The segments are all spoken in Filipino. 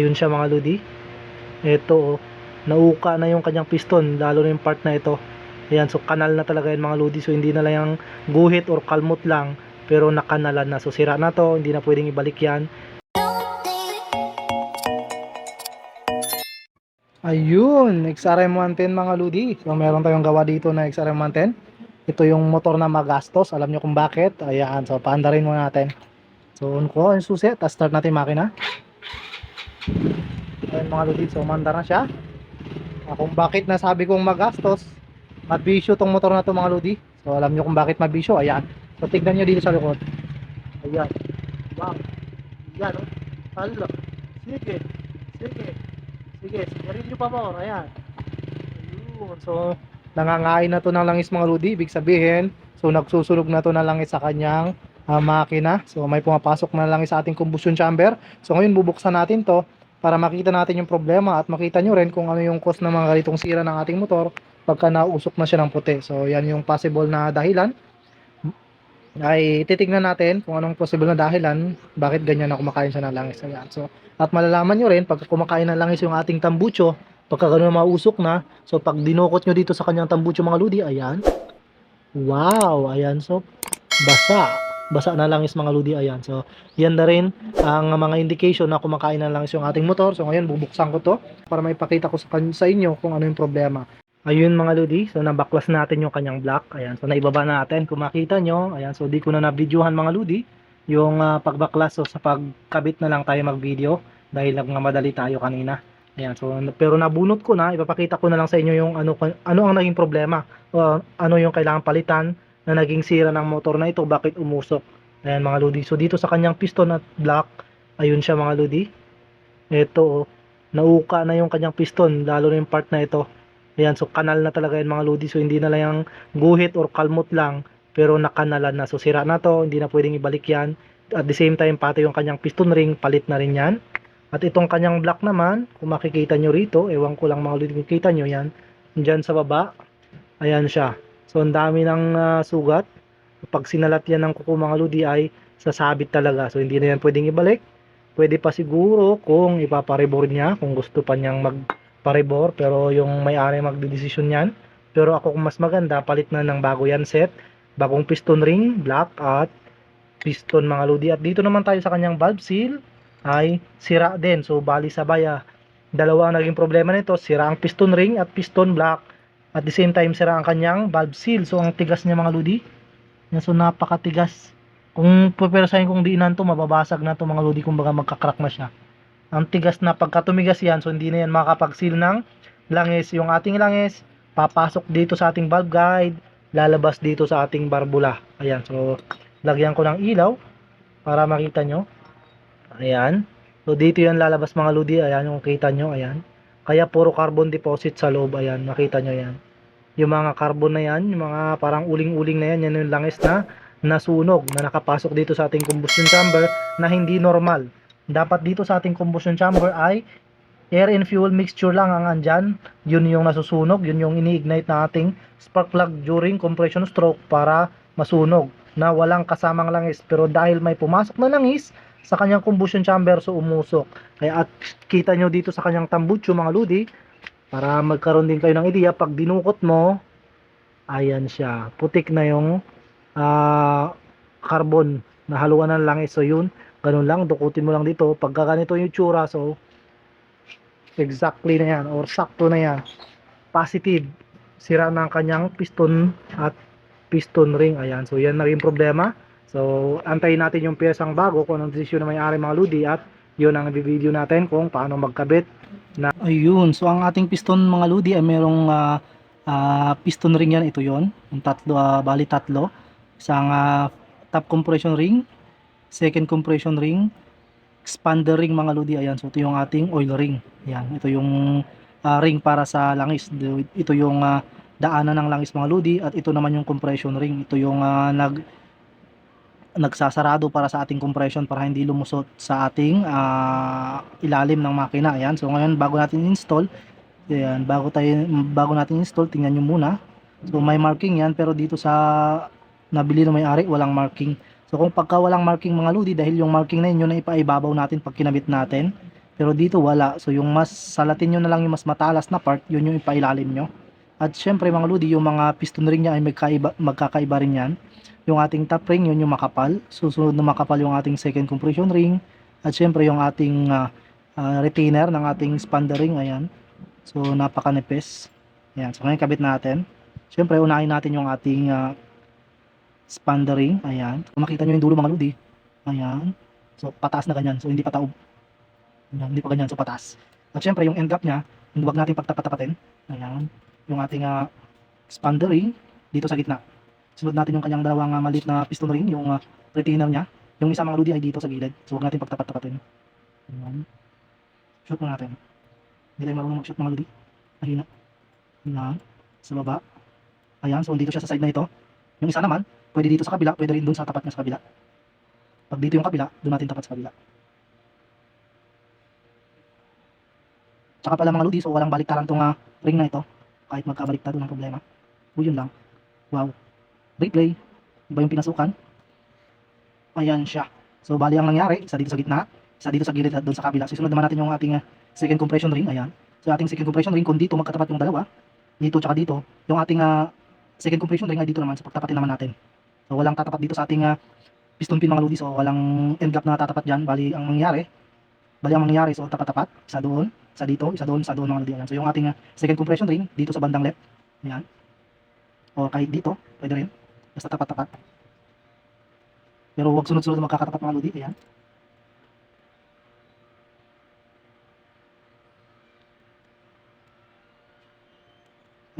Yun siya mga lodi. Ito, oh, nauka na yung kanyang piston, lalo na yung part na ito. Ayan, so kanal na talaga yan mga lodi. So hindi na lang yung guhit or kalmot lang, pero nakanalan na. So sira na to, hindi na pwedeng ibalik yan. Ayun, XRM 110 mga lodi. So meron tayong gawa dito na XRM 110. Ito yung motor na magastos. Alam nyo kung bakit. Ayan, so paandarin muna natin. So on ko yung susi, tapos start natin makina. Ayan mga lodi, so mandar na siya. Ah, kung bakit nasabi kong magastos, mabisyo tong motor na to mga lodi. So alam nyo kung bakit mabisyo. Ayan. So tignan nyo dito sa likod. Ayan. Wow. Ayan. Oh. Hala. Sige. Sige. Sige. Sigarin nyo pa more. Ayan. Ayun. So nangangain na to ng langis mga lodi. Ibig sabihin, so nagsusunog na to ng langis sa kanyang ah, makina. So may pumapasok na langis sa ating combustion chamber. So ngayon bubuksan natin to para makita natin yung problema at makita nyo rin kung ano yung cause ng mga ganitong sira ng ating motor pagka nausok na siya ng puti. So yan yung possible na dahilan. Ay titignan natin kung anong possible na dahilan bakit ganyan na kumakain siya ng langis. So at malalaman nyo rin pag kumakain ng langis yung ating tambucho pagka ganun mausok na. So pag dinukot nyo dito sa kanyang tambucho mga ludi, ayan. Wow, ayan. So basa. Basa na langis mga ludi, ayan. So yan na rin ang mga indication na kumakain ng langis yung ating motor. So ngayon bubuksan ko to para maipakita ko sa, sa inyo kung ano yung problema. Ayun mga lodi, so nabaklas natin yung kanyang block. Ayan, so naibaba natin. Kung makita nyo, ayan, so di ko na na-videohan mga lodi yung ah, pagbaklas. So sa pagkabit na lang tayo mag-video dahil lang nga madali tayo kanina. Ayan, so pero nabunot ko na, ipapakita ko na lang sa inyo yung ano ano ang naging problema. o ano yung kailangan palitan na naging sira ng motor na ito, bakit umusok. Ayan mga lodi. So dito sa kanyang piston at block, ayun siya mga lodi. Ito, oh, nauka na yung kanyang piston, lalo na yung part na ito. Ayan, so kanal na talaga yan mga lodi. So hindi na lang yung guhit or kalmot lang, pero nakanalan na. So sira na to, hindi na pwedeng ibalik yan. At the same time, pati yung kanyang piston ring, palit na rin yan. At itong kanyang block naman, kung makikita nyo rito, ewan ko lang mga lodi, kung kita nyo yan, dyan sa baba, ayan siya. So ang dami ng ah, sugat. Pag sinalat yan ng kuko mga lodi ay sasabit talaga. So hindi na yan pwedeng ibalik. Pwede pa siguro kung ipaparebor niya, kung gusto pa niyang magparebor, pero yung may-ari magdedesisyon yan. Pero ako kung mas maganda, palit na ng bago yan set. Bagong piston ring, black at piston mga lodi. At dito naman tayo sa kanyang valve seal ay sira din. So bali sabay ah, dalawa ang naging problema nito. Sira ang piston ring at piston black. At the same time, sira ang kanyang valve seal. So ang tigas niya mga lodi. Yan, So napakatigas. Kung pupersahin kong diinan to, mababasag na to mga lodi. Kumbaga magkakrack na siya. Ang tigas na pagka yan, so hindi na yan makakapag-seal ng langis. Yung ating langis, papasok dito sa ating valve guide, lalabas dito sa ating barbula. Ayan, so lagyan ko ng ilaw para makita nyo. Ayan. So dito yan lalabas mga lodi. Ayan yung kita nyo. Ayan. Kaya puro carbon deposit sa loob. Ayan. Nakita nyo yan. Yung mga carbon na yan. Yung mga parang uling-uling na yan. Yan yung langis na nasunog. Na nakapasok dito sa ating combustion chamber na hindi normal. Dapat dito sa ating combustion chamber ay air and fuel mixture lang ang andyan. Yun yung nasusunog. Yun yung ini-ignite na ating spark plug during compression stroke para masunog na walang kasamang langis. Pero dahil may pumasok na langis, sa kanyang combustion chamber so umusok. Kaya at kita nyo dito sa kanyang tambucho mga ludi para magkaroon din kayo ng ideya pag dinukot mo ayan siya. Putik na yung ah, carbon na haluan ng langis. So yun, ganun lang dukutin mo lang dito. Pagka ganito yung tsura so exactly na yan or sakto na yan. Positive. Sira na ang kanyang piston at piston ring. Ayan. So yan naging problema. So, antayin natin yung piyesang bago kung anong desisyon na may-ari mga ludi at yun ang video natin kung paano magkabit na ayun so ang ating piston mga ludi ay merong ah, ah, piston ring yan. Ito yon yung tatlo ah, bali tatlo. Isang ah, top compression ring second compression ring expander ring mga ludi. Ayan so ito yung ating oil ring. Ayan ito yung ah, ring para sa langis. Ito yung ah, daanan ng langis mga ludi. At ito naman yung compression ring. Ito yung ah, nag nagsasarado para sa ating compression para hindi lumusot sa ating ah, ilalim ng makina. Ayan. So ngayon bago natin install, ayan, bago tayo bago natin install, tingnan niyo muna. So may marking 'yan pero dito sa nabili ng may-ari walang marking. So kung pagka walang marking mga ludi dahil yung marking na yun yun na ipaibabaw natin pag kinabit natin. Pero dito wala. So yung mas salatin nyo na lang yung mas matalas na part, yun yung ipailalim nyo. At syempre mga lodi, yung mga piston ring niya ay magkaiba, magkakaiba rin yan. Yung ating top ring, yun yung makapal. Susunod na makapal yung ating second compression ring. At syempre yung ating ah, ah, retainer ng ating spander ring, ayan. So napakanipis. Ayan, so ngayon kabit natin. Syempre unahin natin yung ating ah, spander ring, ayan. Kung makita nyo yung dulo mga lodi, ayan. So pataas na ganyan, so hindi pa taob. Ayan, hindi pa ganyan, so pataas. At syempre yung end gap niya, huwag natin pagtapat-tapatin. Ayan yung ating uh, expander ring dito sa gitna. Sunod natin yung kanyang dalawang uh, maliit na piston ring, yung uh, retainer niya. Yung isa mga lodi ay dito sa gilid. So huwag natin pagtapat-tapatin. Ayan. Shoot mo natin. Hindi tayo marunong mag-shoot mga lodi. Mahina. Ayan. Sa baba. Ayan. So dito siya sa side na ito. Yung isa naman, pwede dito sa kabila, pwede rin dun sa tapat niya sa kabila. Pag dito yung kabila, doon natin tapat sa kabila. Tsaka pala mga lodi, so walang baliktaran tong uh, ring na ito kahit magkabaliktad ng problema. O yun lang. Wow. Replay. Iba yung pinasukan. Ayan siya. So bali ang nangyari, isa dito sa gitna, isa dito sa gilid at doon sa kabila. Susunod naman natin yung ating uh, second compression ring. Ayan. So ating second compression ring, kung dito magkatapat yung dalawa, dito tsaka dito, yung ating uh, second compression ring ay dito naman, so pagtapatin naman natin. So walang tatapat dito sa ating uh, piston pin mga lodi, so walang end gap na tatapat dyan. Bali ang nangyari, bali ang mangyayari, so tapat-tapat, isa doon, isa dito, isa doon, isa doon mga lodi. Ayan. So yung ating uh, second compression ring, dito sa bandang left, ayan. O kahit dito, pwede rin, basta tapat-tapat. Pero huwag sunod-sunod na magkakatapat mga lodi, ayan.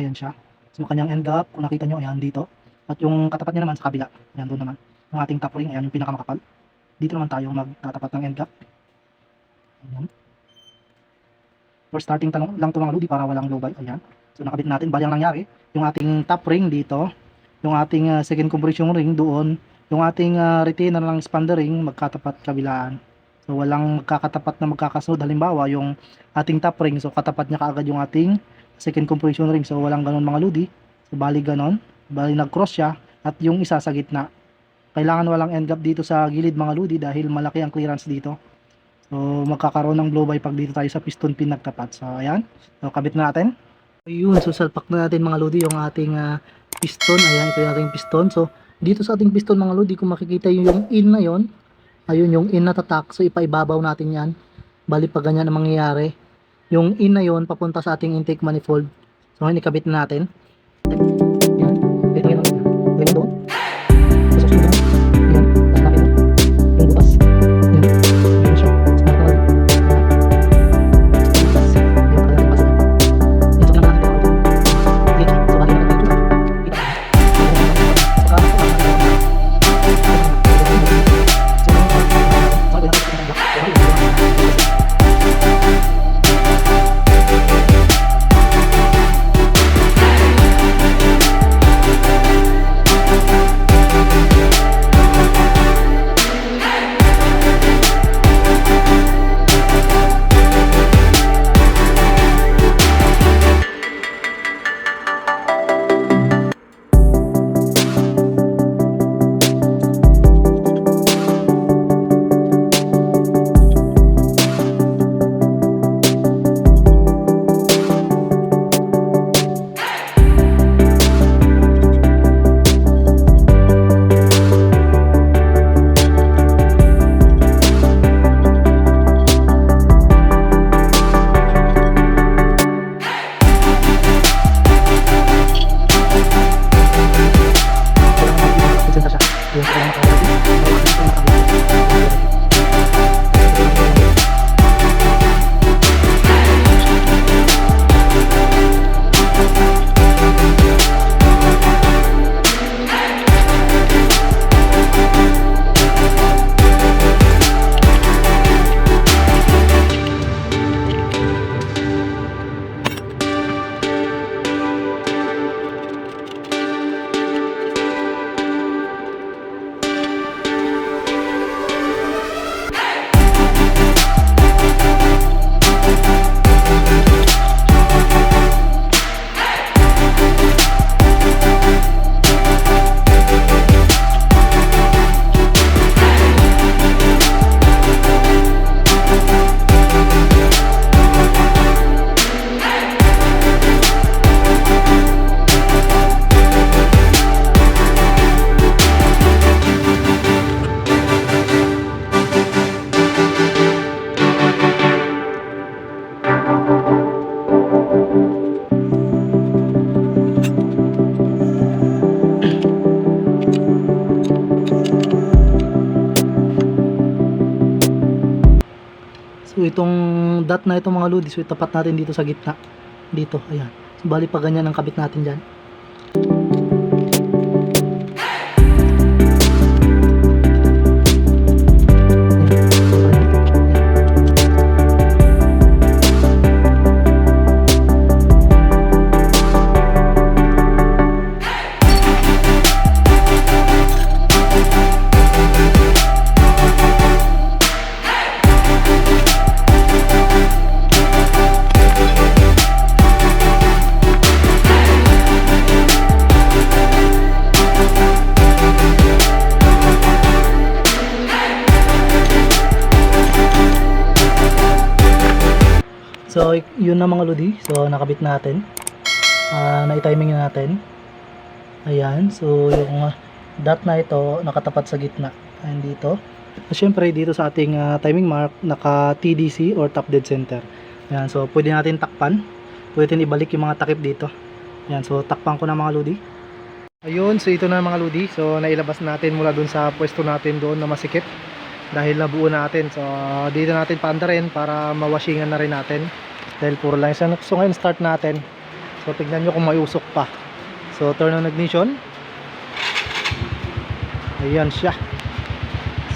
Ayan siya. So kanyang end gap, kung nakita nyo, ayan dito. At yung katapat niya naman sa kabila, ayan doon naman. Yung ating top ring, ayan yung pinakamakapal. Dito naman tayo magtatapat ng end gap. Ayan. For starting tanong lang ito mga para walang lobay. Ayan. So nakabit natin. Bali ang nangyari, yung ating top ring dito, yung ating uh, second compression ring doon, yung ating uh, retainer ng expander ring magkatapat kabilaan. So walang magkakatapat na magkakasunod. Halimbawa, yung ating top ring, so katapat niya kaagad yung ating second compression ring. So walang ganun mga lodi. So bali ganon. Bali nag-cross siya at yung isa sa gitna. Kailangan walang end gap dito sa gilid mga lodi dahil malaki ang clearance dito. So, magkakaroon ng blow by pag dito tayo sa piston pin nagtapat. So, ayan. So, kabit na natin. Ayun. So, salpak na natin mga lodi yung ating uh, piston. Ayan. Ito yung ating piston. So, dito sa ating piston mga lodi, kung makikita yung, in na yon ayun yung in na tatak. So, ipaibabaw natin yan. Bali pag ganyan ang mangyayari. Yung in na yon papunta sa ating intake manifold. So, ngayon ikabit na natin. Yan. Ito itong dot na ito mga lodi, so itapat natin dito sa gitna. Dito, ayan. So, bali pa ganyan ang kabit natin dyan. Yun na mga lodi. So, nakabit natin. Ah, na-timing na natin. Ayan. So, yung ah, dot na ito, nakatapat sa gitna. Ayan dito. At syempre, dito sa ating ah, timing mark, naka TDC or top dead center. Ayan. So, pwede natin takpan. Pwede natin ibalik yung mga takip dito. Ayan. So, takpan ko na mga lodi. Ayun. So, ito na mga lodi. So, nailabas natin mula dun sa pwesto natin doon na masikip dahil nabuo natin. So, dito natin paandarin para mawashingan na rin natin. Dahil puro lang isa. So, ngayon start natin. So, tignan nyo kung may usok pa. So, turn on ignition. Ayan siya.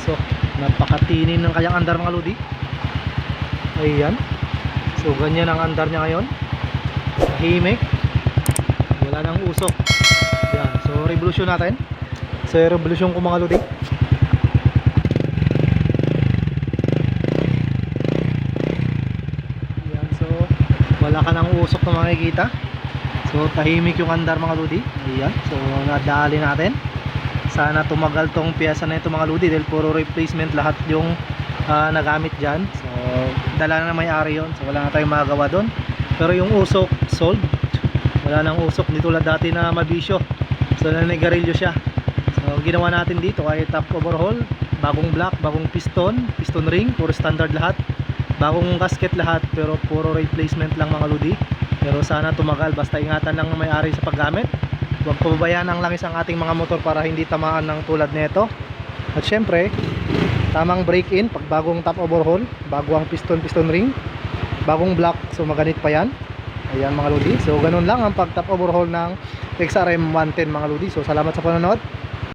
So, napakatinin ng kanyang andar mga lodi. Ayan. So, ganyan ang andar niya ngayon. Tahimik. Wala nang usok. Ayan. So, revolution natin. So, revolution ko mga lodi. Ayan, so wala ka nang usok na makikita. So tahimik yung andar mga ludi. Ayan, so nadali natin. Sana tumagal tong piyesa na ito mga ludi dahil puro replacement lahat yung ah, nagamit dyan. So dala na may-ari yun. So wala na tayong magagawa doon. Pero yung usok, sold. Wala nang usok. Hindi tulad dati na mabisyo. So nanigarilyo siya. So ginawa natin dito kahit top overhaul, bagong block, bagong piston, piston ring, puro standard lahat bagong gasket lahat pero puro replacement lang mga ludi. Pero sana tumagal basta ingatan lang ng may-ari sa paggamit. Huwag pababayaan ang langis ang ating mga motor para hindi tamaan ng tulad nito at syempre tamang break in pag bagong top overhaul bago ang piston piston ring bagong block so maganit pa yan. Ayan mga ludi. So ganun lang ang pag top overhaul ng XRM 110 mga ludi. So salamat sa panonood